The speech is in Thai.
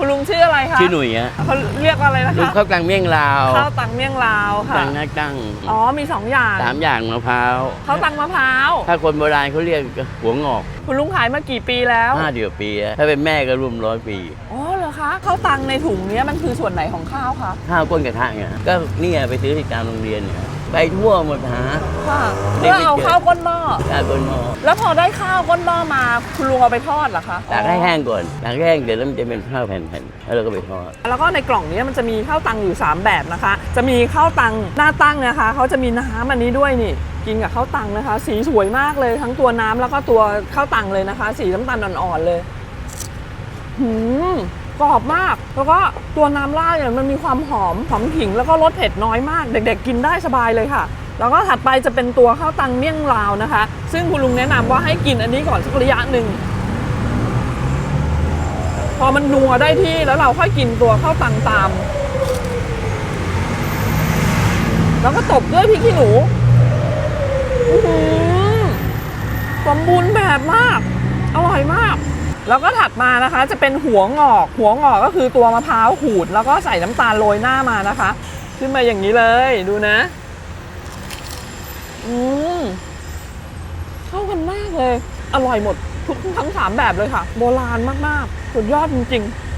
คุณลุงชื่ออะไรคะชื่อหนุ่ยฮะเขาเรียกว่าอะไรนะลูกคะข้าวกลางเมี่ยงลาวข้าวตังเมี่ยงลาวค่ะ ตังนักตั้งอ๋อมีสองอย่างสามอย่างมะพร้าวข้าวตังมะพร้าว ถ้าคนโบราณเขาเรียกหัวงอกคุณลุงขายมากี่ปีแล้วห้าเดียวปีอะถ้าเป็นแม่ก็รวมร้อยปี อ๋อเหรอคะข้าวตังในถุงเนี้ยมันคือส่วนไหนของข้าวคะข้าวก้นกระทะไงก็เนี่ยไปซื้อที่ตามโรงเรียนเนี่ย ไปทั่วหมดหา ค่ะเด็เพื่กอไม่เอาเจอข้าวก้นหม้อข้าวก้นหม้อแล้วพอได้ข้าวก้นหม้อมาคุณลุงเอาไปทอดเหรอคะตากให้แห้งก่อนตากให้แห้งเดี๋ยวแล้วมันจะเป็นข้าวแผ่นๆแล้วเราก็ไปทอด แล้วก็ในกล่องนี้มันจะมีข้าวตังอยู่ 3 แบบนะคะ จะมีข้าวตังหน้าตั้งนะคะเขาจะมีน้ำอันนี้ด้วยนี่ กินกับข้าวตังนะคะ สีสวยมากเลยทั้งตัวน้ำแล้วก็ตัวข้าวตังเลยนะคะ สีน้ำตาลอ่อนๆเลยหืม กรอบมาก แล้วก็ตัวน้ำราดเนี่ยมันมีความหอมหอมขิงแล้วก็รสเผ็ดน้อยมาก เด็กๆกินได้สบายเลยค่ะ แล้วก็ถัดไปจะเป็นตัวข้าวตังเมี่ยงลาวนะคะ ซึ่งคุณลุงแนะนำว่าให้กินอันนี้ก่อนสักระยะหนึ่งพอมันนัวได้ที่แล้วเราค่อยกินตัวข้าวตังตาม แล้วก็ตบด้วยพริกขี้หนูอื้หือสมบูรณ์แบบมาก อร่อยมาก แล้วก็ถัดมานะคะจะเป็นหัวงอก หัวงอกก็คือตัวมะพร้าวขูด แล้วก็ใส่น้ำตาลโรยหน้ามานะคะ ขึ้นมาอย่างนี้เลยดูนะ อืมเข้ากันมากเลย อร่อยหมดทุกทั้งสามแบบเลยค่ะ โบราณมากๆสุดยอดจริงๆ